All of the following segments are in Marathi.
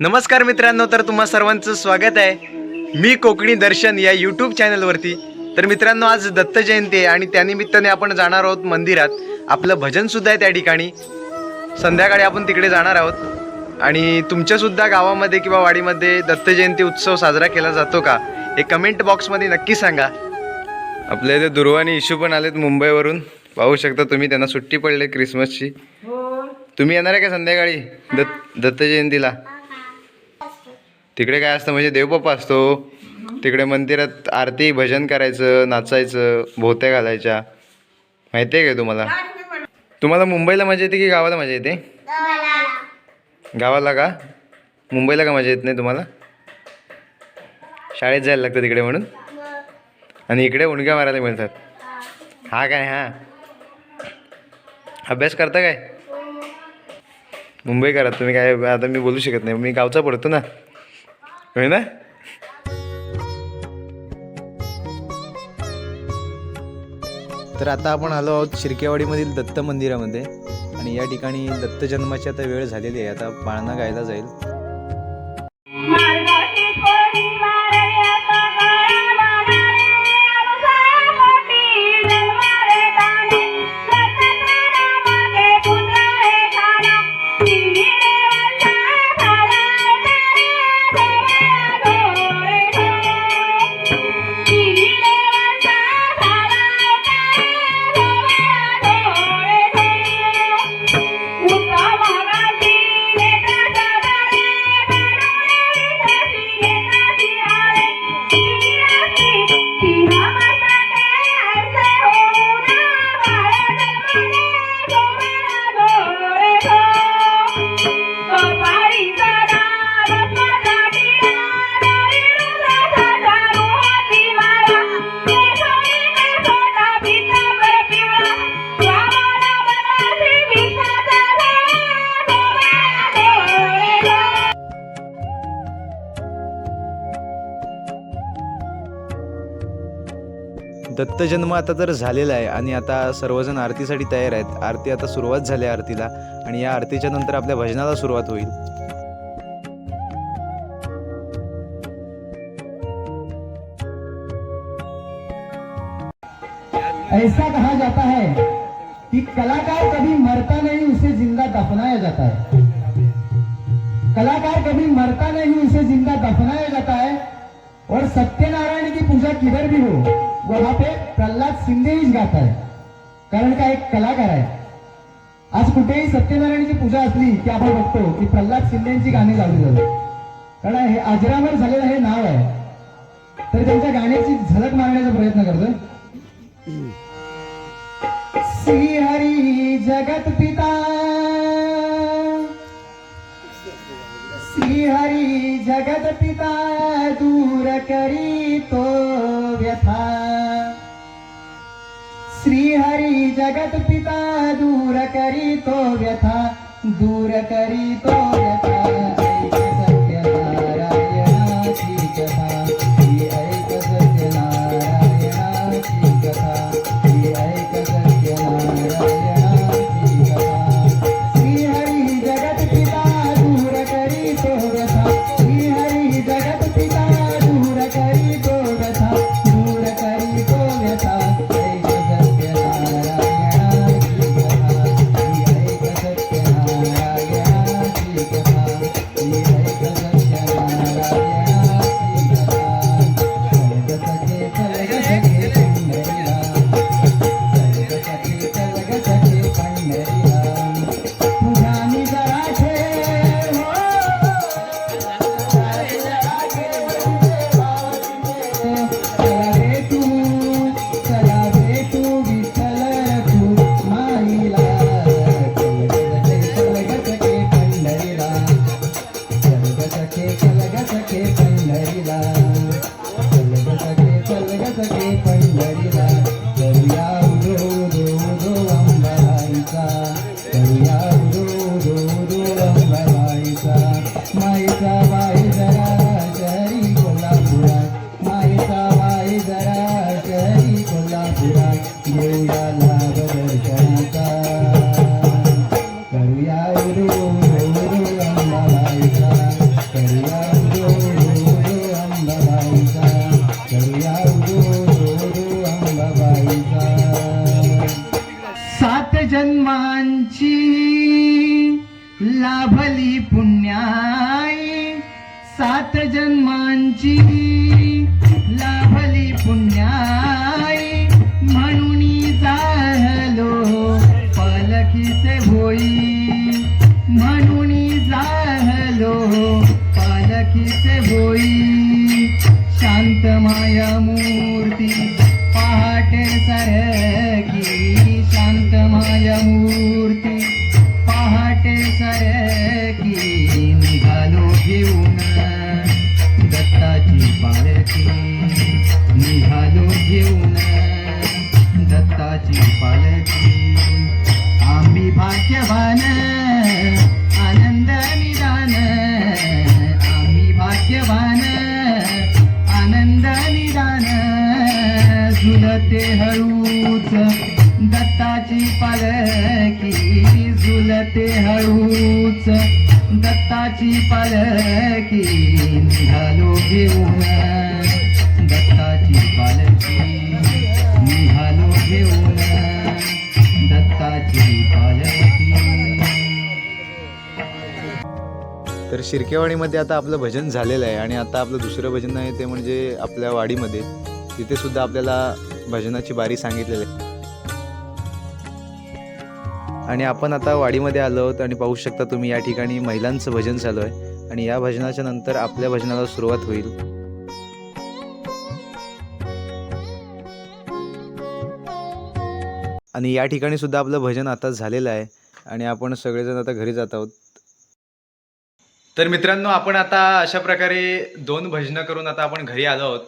नमस्कार मित्रांनो तर तुम्हा सर्वांचं स्वागत आहे. मी कोकणी दर्शन या यूट्यूब चॅनलवरती तर मित्रांनो आज दत्त जयंती आहे आणि त्यानिमित्ताने आपण जाणार आहोत मंदिरात. आपलं भजनसुद्धा आहे त्या ठिकाणी. संध्याकाळी आपण तिकडे जाणार आहोत. आणि तुमच्यासुद्धा गावामध्ये किंवा वाडीमध्ये दत्त जयंती उत्सव साजरा केला जातो का? हे कमेंट बॉक्समध्ये नक्की सांगा. आपल्या इथे दुर्वा आणि इशू पण आलेत मुंबईवरून. पाहू शकता तुम्ही त्यांना सुट्टी पडली क्रिसमसची तुम्ही येणार आहे का संध्याकाळी दत्त दत्त जयंतीला? तिकडे काय असतं म्हणजे देवबाप्पा असतो. तिकडे मंदिरात आरती भजन करायचं नाचायचं भोवत्या घालायच्या. माहिती आहे का तुम्हाला? तुम्हाला मुंबईला मजा येते की गावाला मजा येते? गावाला का? मुंबईला का मजा येत नाही तुम्हाला? शाळेत जायला लागतं तिकडे म्हणून? आणि इकडे उणक्या मारायला मिळतात. हा काय हा? अभ्यास करता काय? मुंबई करा. तुम्ही काय आता मी बोलू शकत नाही. मी गावचा पडतो ना. होय ना? तर आता आपण आलो आहोत शिरकेवाडीमधील दत्त मंदिरामध्ये आणि या ठिकाणी दत्त जन्माची आता वेळ झालेली आहे. आता पाळणा गायला जाईल. दत्तजन्म आता तर झालेला आहे आणि आता सर्वजण आरतीसाठी तयार आहेत. आरती आता सुरुवात झाली आहे आरतीला आणि या आरतीच्या नंतर आपल्या भजनाला सुरुवात होईल. ऐसा कहा जाता है कि कलाकार कभी मरता नहीं उसे जिंदा दफनाया जाता है। कलाकार कभी मरता नहीं उसे जिंदा दफनाया जाता है। और सत्यनारायण की पूजा किधर भी हो वहां पे प्रल्हाद शिंदे गाता है कारण का एक कलाकार आहे आज कुठेही सत्यनारायणची पूजा असली की आपण बघतो की प्रल्हाद शिंदेची गाणी लावली जातात कारण हे अजरामर झालेलं हे नाव आहे. तर त्यांच्या गाण्याची झलक मारण्याचा प्रयत्न करतोय. श्री हरी जगत पिता. श्री हरी जगत पिता दूर करी तो व्यथा. श्रीहरि जगत पिता दूर करी तो व्यथा दूर करी Maria. भली पुण्याई सात जन्मांची. लाभली पुण्याई म्हणून जाहलो पालखीचे होई म्हणून जाहलो पालखीचे होई शांत माया मूर्ती ते हळूच दत्ताची पालखी झुलते हळूच. दत्ताची पालखी निघालो घेऊन. दत्ताची पालखी निघालो घेऊन. दत्ताची पालखी. तर शिरकेवाडीमध्ये आता आपलं भजन झालेलं आहे आणि आता आपलं दुसरं भजन आहे ते म्हणजे आपल्या वाडीमध्ये. तिथे सुद्धा आपल्याला भजनाची बारी सांगितलेली आणि आपण आता वाडीमध्ये आलो आहोत आणि पाहू शकता तुम्ही या ठिकाणी महिलांचं भजन चालू आहे. आणि या भजनाच्या नंतर आपल्या भजनाला सुरुवात होईल. आणि या ठिकाणी सुद्धा आपलं भजन आता झालेलं आहे. आणि आपण सगळेजण आता घरी जात आहोत. तर मित्रांनो आपण आता अशा प्रकारे दोन भजनं करून आता आपण घरी आलो आहोत.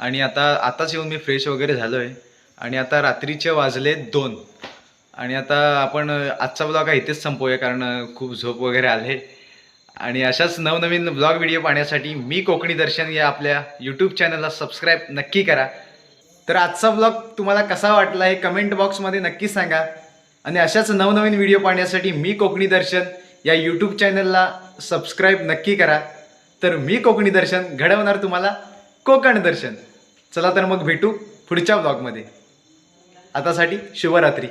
आणि आता आताच येऊन मी फ्रेश वगैरे झालो आहे आणि आता रात्रीचे वाजले दोन. आणि आता आपण आजचा ब्लॉग हा इथेच संपवूया कारण खूप झोप वगैरे आले. आणि अशाच नवनवीन ब्लॉग व्हिडिओ पाहण्यासाठी मी कोकणी दर्शन या आपल्या यूट्यूब चॅनलला सबस्क्राईब नक्की करा. तर आजचा ब्लॉग तुम्हाला कसा वाटला हे कमेंट बॉक्समध्ये नक्की सांगा. आणि अशाच नवनवीन व्हिडिओ पाहण्यासाठी मी कोकणी दर्शन या यूट्यूब चॅनलला सबस्क्राईब नक्की करा. तर मी कोकणी दर्शन घडवणार तुम्हाला कोकण दर्शन. चला तर मग भेटू पुढच्या ब्लॉगमध्ये आतासाठी शुभरात्री.